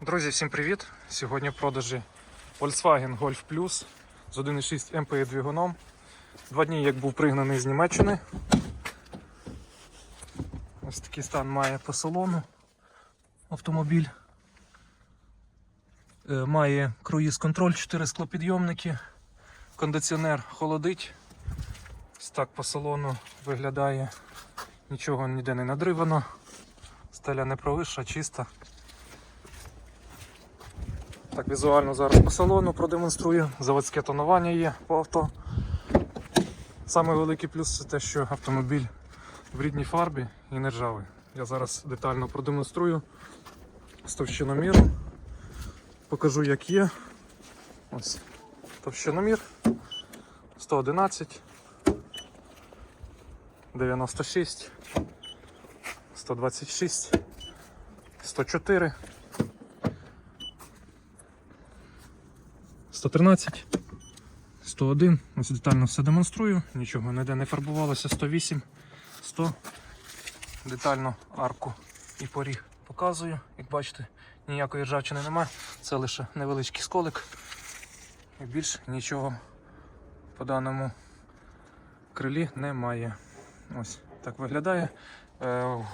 Друзі, всім привіт! Сьогодні в продажі Volkswagen Golf Plus з 1.6 MPI двигуном. Два дні як був пригнаний з Німеччини. Ось такий стан має по салону автомобіль. Е, Має круїз контроль, 4 склопідйомники, кондиціонер холодить. Ось так по салону виглядає. Нічого ніде не надривано. Стеля не провисша, чиста. Так, візуально зараз по салону продемонструю. Заводське тонування є по авто. Саме великий плюс це те, що автомобіль в рідній фарбі і не ржавий. Я зараз детально продемонструю з товщиноміром. Покажу як є. Ось товщиномір 111, 96, 126, 104. 113, 101, ось детально все демонструю, нічого ніде не фарбувалося, 108, 100, детально арку і поріг показую. Як бачите, ніякої ржавчини немає, це лише невеличкий сколик. І більш нічого по даному крилі немає. Ось так виглядає. Е,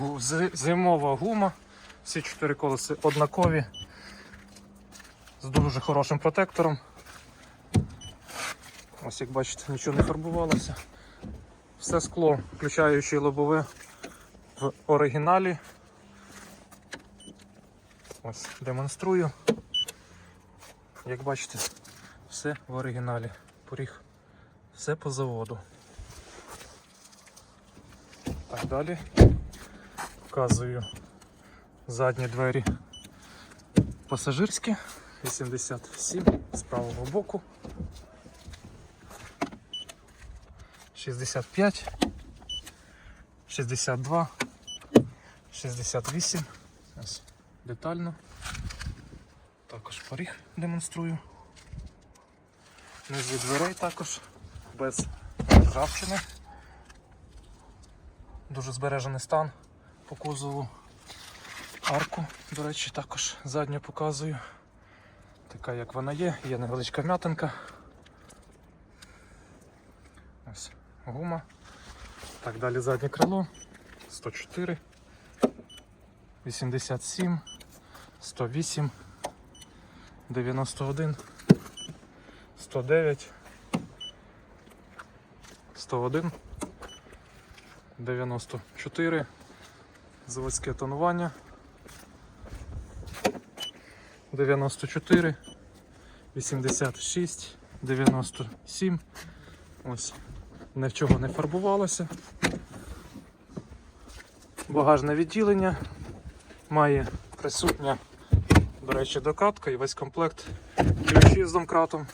Зимова гума, всі чотири колеси однакові з дуже хорошим протектором. Ось як бачите, нічого не фарбувалося. Все скло, включаючи лобове в оригіналі. Ось демонструю. Як бачите, все в оригіналі. Поріг, все по заводу. Так, далі показую задні двері пасажирські. 87 з правого боку. 65, 62, 68. Ось детально. Також поріг демонструю. Низі дверей також без ржавчини. Дуже збережений стан по кузову. Арку, до речі, також задню показую. Така як вона є, є невеличка вм'ятинка. Ось гума. Так, далі заднє крило. 104, 87, 108, 91, 109, 101, 94, заводське тонування. 94, 86, 97. Ось. Ні в чого не фарбувалося. Багажне відділення. Має присутня, до речі, докатка і весь комплект ключі з домкратом.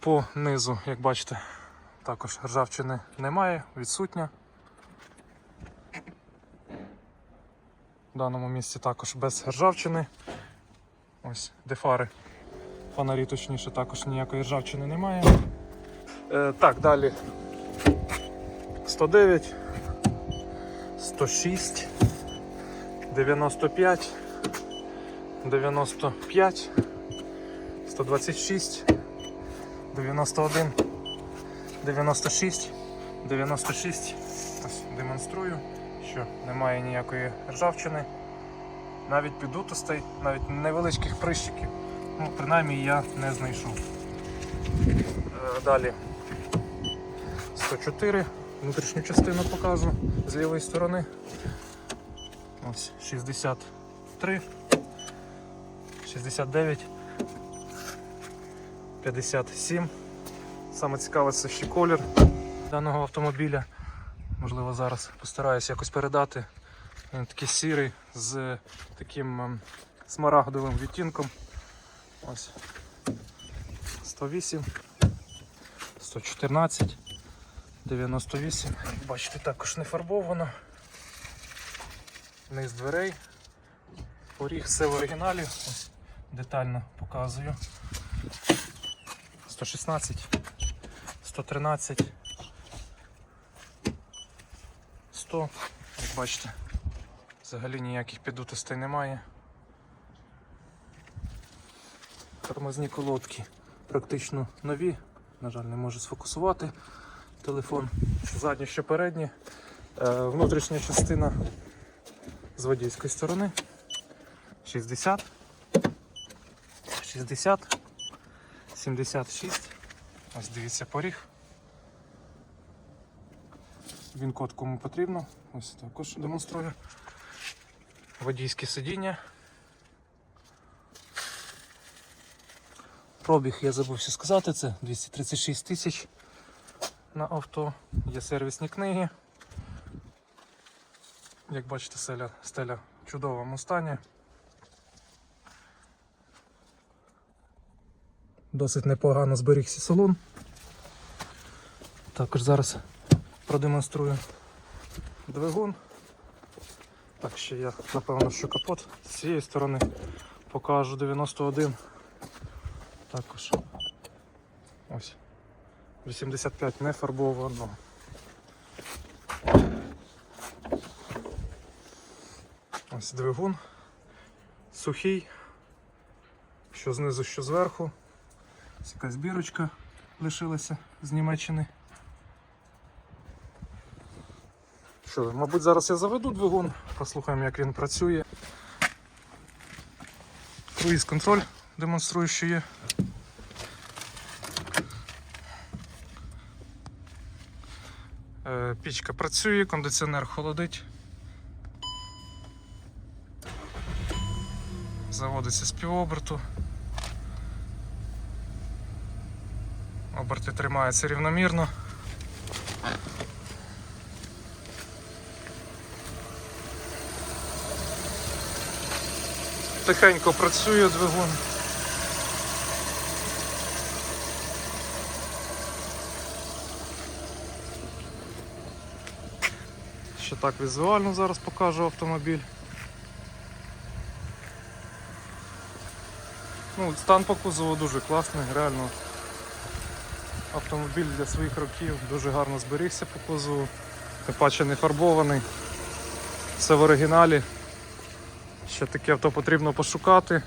По низу, як бачите, також ржавчини немає, відсутня. В даному місці також без ржавчини. Ось де фари. Фонарі точніше також ніякої ржавчини немає. Е, так, далі 109, 106, 95, 95, 126, 91, 96, 96. Ось демонструю, що немає ніякої ржавчини. Навіть підутостей, навіть невеличких прищиків. Ну, принаймні я не знайшов. Е, Далі 104, внутрішню частину покажу з лівої сторони. Ось 63, 69, 57. Саме цікаве це ще колір даного автомобіля. Можливо, зараз постараюся якось передати. Він такий сірий з таким ем, смарагдовим відтінком. Ось 108, 114, 98. Бачите, також не фарбовано. Низ дверей. Поріг все в оригіналі. Детально показую. 116, 113, 100. Як бачите, взагалі ніяких підутостей немає. Тормозні колодки практично нові. На жаль, не можу сфокусувати телефон. Що задні, що передні. Е, внутрішня частина з водійської сторони. 60. 60. 76. Ось дивіться поріг. Він код кому потрібно. Ось також демонструю. Водійське сидіння. Пробіг я забувся сказати, це 236 тисяч на авто. Є сервісні книги. Як бачите, стеля, стеля в чудовому стані. Досить непогано зберігся салон. Також зараз продемонструю двигун. Так, ще я напевно, що капот з цієї сторони покажу 91. Також 85 не фарбовано. Ось двигун сухий, що знизу, що зверху. Ось якась бірочка лишилася з Німеччини. Що, мабуть, зараз я заведу двигун, послухаємо, як він працює. Круїз контроль демонструю, що є. Пічка працює, кондиціонер холодить. Заводиться з півоберту. Оберти тримаються рівномірно. Тихенько працює двигун. Ще так візуально зараз покажу автомобіль. Ну, стан по кузову дуже класний, реально. Автомобіль для своїх років дуже гарно зберігся по кузову, тим паче не фарбований. Все в оригіналі. Ще таке авто потрібно пошукати.